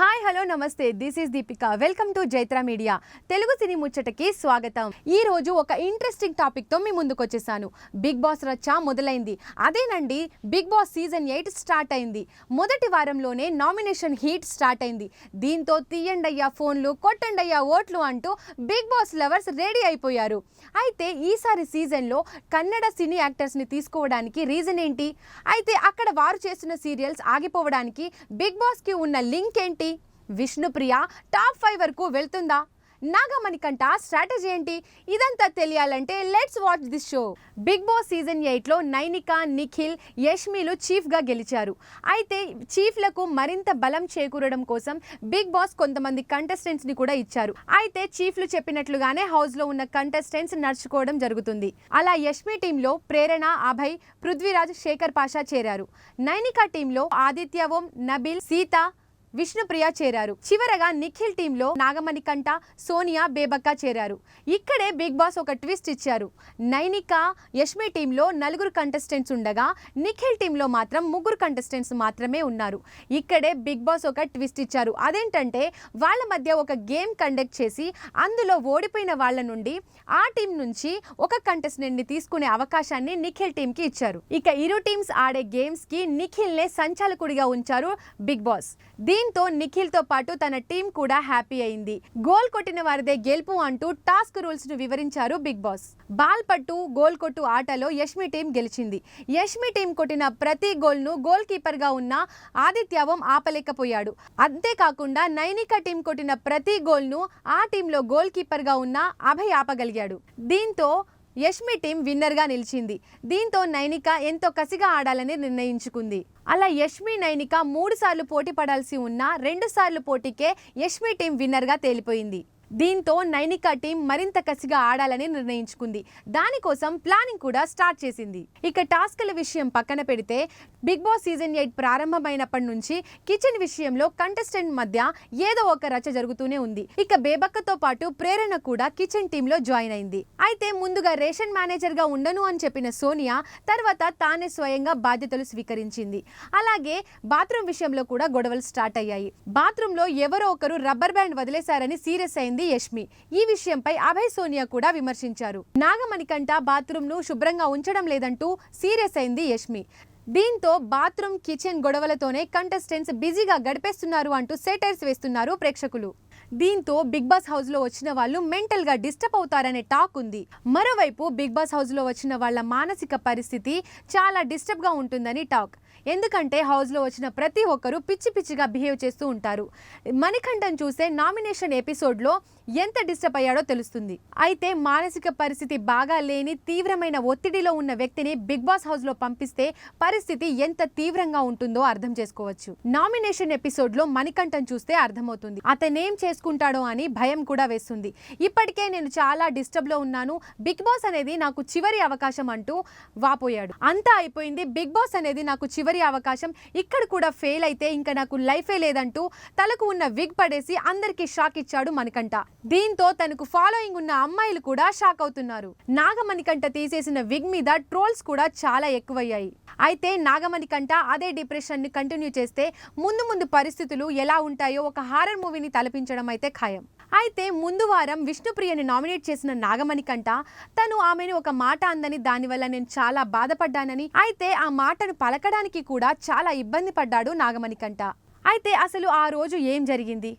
Hi hello నమస్తే. This is Deepika welcome to Jaitra media Telugu cine ముచ్చటకి స్వాగతం. ఈ రోజు ఒక ఇంట్రెస్టింగ్ టాపిక్తో మీ ముందుకు వచ్చేసాను. బిగ్ బాస్ రచ్చ మొదలైంది. అదేనండి Bigg Boss season eight start అయింది. మొదటి వారంలోనే నామినేషన్ హీట్ స్టార్ట్ అయింది. దీంతో తీయండయ్యా ఫోన్లు కొట్టండయ్యా ఓట్లు అంటూ బిగ్ బాస్ లవర్స్ రెడీ అయిపోయారు. అయితే ఈసారి సీజన్లో కన్నడ సినీ యాక్టర్స్ని తీసుకోవడానికి రీజన్ ఏంటి? అయితే అక్కడ వారు చేస్తున్న సీరియల్స్ ఆగిపోవడానికి బిగ్ బాస్కి ఉన్న లింక్ ఏంటి? విష్ణుప్రియ టాప్ ఫైవ్ వరకు వెళ్తుందా? నాగమణికంట స్ట్రాటజీ ఏంటి? ఇదంతా తెలియాలంటే let's watch this show Bigg Boss season ఎయిట్లో నైనిక నిఖిల్ యష్మిలు చీఫ్గా గెలిచారు. అయితే చీఫ్లకు మరింత బలం చేకూరడం కోసం బిగ్ బాస్ కొంతమంది కంటెస్టెంట్స్ని కూడా ఇచ్చారు. అయితే చీఫ్లు చెప్పినట్లుగానే హౌస్లో ఉన్న కంటెస్టెంట్స్ నడుచుకోవడం జరుగుతుంది. అలా యష్మి టీంలో ప్రేరణ అభయ్ పృథ్వీరాజ్ శేఖర్ పాషా చేరారు. నైనిక టీంలో ఆదిత్య ఓం నబిల్ సీత విష్ణుప్రియ చేరారు. చివరగా నిఖిల్ టీంలో నాగమణికంఠ సోనియా బేబక్క చేరారు. ఇక్కడే బిగ్ బాస్ ఒక ట్విస్ట్ ఇచ్చారు. నైనిక యష్మి టీంలో నలుగురు కంటెస్టెంట్స్ ఉండగా నిఖిల్ టీంలో మాత్రం ముగ్గురు కంటెస్టెంట్స్ మాత్రమే ఉన్నారు. ఇక్కడే బిగ్ బాస్ ఒక ట్విస్ట్ ఇచ్చారు. అదేంటంటే వాళ్ళ మధ్య ఒక గేమ్ కండక్ట్ చేసి అందులో ఓడిపోయిన వాళ్ళ నుండి ఆ టీం నుంచి ఒక కంటెస్టెంట్ని తీసుకునే అవకాశాన్ని నిఖిల్ టీంకి ఇచ్చారు. ఇక ఇరు టీమ్స్ ఆడే గేమ్స్కి నిఖిల్ నే సంచాలకుడిగా ఉంచారు బిగ్ బాస్. దీంతో నిఖిల్తో పాటు తన టీం కూడా హ్యాపీ అయింది. గోల్ కొట్టిన వారిదే గెలుపు అంటూ టాస్క్ రూల్స్ను వివరించారు బిగ్ బాస్. బాల్ పట్టు గోల్ కొట్టు ఆటలో యష్మి టీం గెలిచింది. యష్మి టీం కొట్టిన ప్రతి గోల్ను గోల్ కీపర్గా ఉన్న ఆదిత్యవం ఆపలేకపోయాడు. అంతేకాకుండా నైనిక టీం కొట్టిన ప్రతి గోల్ను ఆ టీంలో గోల్ కీపర్గా ఉన్న అభయ్ ఆపగలిగాడు. దీంతో యష్మి టీం విన్నర్గా నిలిచింది. దీంతో నైనిక ఎంతో కసిగా ఆడాలని నిర్ణయించుకుంది. అలా యష్మి నైనిక మూడు సార్లు పోటీ పడాల్సి ఉన్న రెండు సార్లు పోటీకే యష్మి టీం విన్నర్గా తేలిపోయింది. దీంతో నైనిక టీం మరింత కసిగా ఆడాలని నిర్ణయించుకుంది. దానికోసం ప్లానింగ్ కూడా స్టార్ట్ చేసింది. ఇక టాస్క్ల విషయం పక్కన పెడితే బిగ్ బాస్ సీజన్ ఎయిట్ ప్రారంభమైనప్పటి నుంచి కిచెన్ విషయంలో కంటెస్టెంట్ మధ్య ఏదో ఒక రచ జరుగుతూనే ఉంది. ఇక బేబక్కతో పాటు ప్రేరణ కూడా కిచెన్ టీంలో జాయిన్ అయింది. అయితే ముందుగా రేషన్ మేనేజర్గా ఉండను అని చెప్పిన సోనియా తర్వాత తానే స్వయంగా బాధ్యతలు స్వీకరించింది. అలాగే బాత్రూమ్ విషయంలో కూడా గొడవలు స్టార్ట్ అయ్యాయి. బాత్రూంలో ఎవరో ఒకరు రబ్బర్ బ్యాండ్ వదిలేశారని సీరియస్ అయింది యష్మి. ఈ విషయంపై అభయ్ సోనియా కూడా విమర్శించారు. నాగమణికంట బాత్రూంను శుభ్రంగా ఉంచడం లేదంటూ సీరియస్ అయింది యష్మి. దీంతో బాత్రూమ్ కిచెన్ గొడవలతోనే కంటెస్టెంట్స్ బిజీగా గడిపేస్తున్నారు అంటూ సెటైర్స్ వేస్తున్నారు ప్రేక్షకులు. దీంతో బిగ్ బాస్ హౌస్లో వచ్చిన వాళ్ళు మెంటల్గా డిస్టర్బ్ అవుతారనే టాక్ ఉంది. మరోవైపు బిగ్ బాస్ హౌస్లో వచ్చిన వాళ్ళ మానసిక పరిస్థితి చాలా డిస్టర్బ్గా ఉంటుందని టాక్. ఎందుకంటే హౌస్లో వచ్చిన ప్రతి ఒక్కరూ పిచ్చి పిచ్చిగా బిహేవ్ చేస్తూ ఉంటారు. మణికంఠన్ చూసే నామినేషన్ ఎపిసోడ్లో ఎంత డిస్టర్బ్ అయ్యాడో తెలుస్తుంది. అయితే మానసిక పరిస్థితి బాగా లేని తీవ్రమైన ఒత్తిడిలో ఉన్న వ్యక్తిని బిగ్ బాస్ హౌస్లో పంపిస్తే పరిస్థితి ఎంత తీవ్రంగా ఉంటుందో అర్థం చేసుకోవచ్చు. నామినేషన్ ఎపిసోడ్లో మణికంఠన్ చూస్తే అర్థమవుతుంది. అతనేం చేసుకుంటాడో అని భయం కూడా వేస్తుంది. ఇప్పటికే నేను చాలా డిస్టర్బ్లో ఉన్నాను. బిగ్ బాస్ అనేది నాకు చివరి అవకాశం అంటూ వాపోయాడు. అంతా అయిపోయింది. బిగ్ బాస్ అనేది నాకు చివరి అవకాశం ఇక్కడ కూడా ఫెయిల్ అయితే ఇంకా నాకు లైఫే లేదంటూ తలకు ఉన్న విగ్ పడేసి అందరికీ షాక్ ఇచ్చాడు మణికంఠ. దీంతో తనకు ఫాలోయింగ్ ఉన్న అమ్మాయిలు కూడా షాక్ అవుతున్నారు. నాగమణికంఠ తీసేసిన విగ్ మీద ట్రోల్స్ కూడా చాలా ఎక్కువయ్యాయి. అయితే నాగమణికంఠ అదే డిప్రెషన్ని కంటిన్యూ చేస్తే ముందు ముందు పరిస్థితులు ఎలా ఉంటాయో ఒక హారర్ మూవీని తలపించడం అయితే ఖాయం. అయితే ముందు వారం విష్ణుప్రియని నామినేట్ చేసిన నాగమణి కంట తను ఆమెను ఒక మాట అందని దానివల్ల నేను చాలా బాధపడ్డానని. అయితే ఆ మాటను పలకడానికి కూడా చాలా ఇబ్బంది పడ్డాడు నాగమణి కంట అయితే అసలు ఆ రోజు ఏం జరిగింది?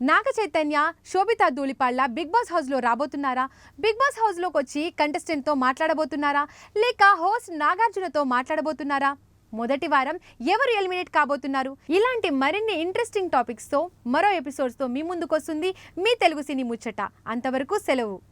నాగ చైతన్య శోభిత ధూళిపాళ్ళ బిగ్ బాస్ హౌస్లో రాబోతున్నారా? బిగ్ బాస్ హౌస్లోకి వచ్చి కంటెస్టెంట్తో మాట్లాడబోతున్నారా? లేక హోస్ట్ నాగార్జునతో మాట్లాడబోతున్నారా? మొదటి వారం ఎవరు ఎలిమినేట్ కాబోతున్నారు? ఇలాంటి మరిన్ని ఇంట్రెస్టింగ్ టాపిక్స్తో మరో ఎపిసోడ్స్తో మీ ముందుకు వస్తుంది మీ తెలుగు సినీ ముచ్చట. అంతవరకు సెలవు.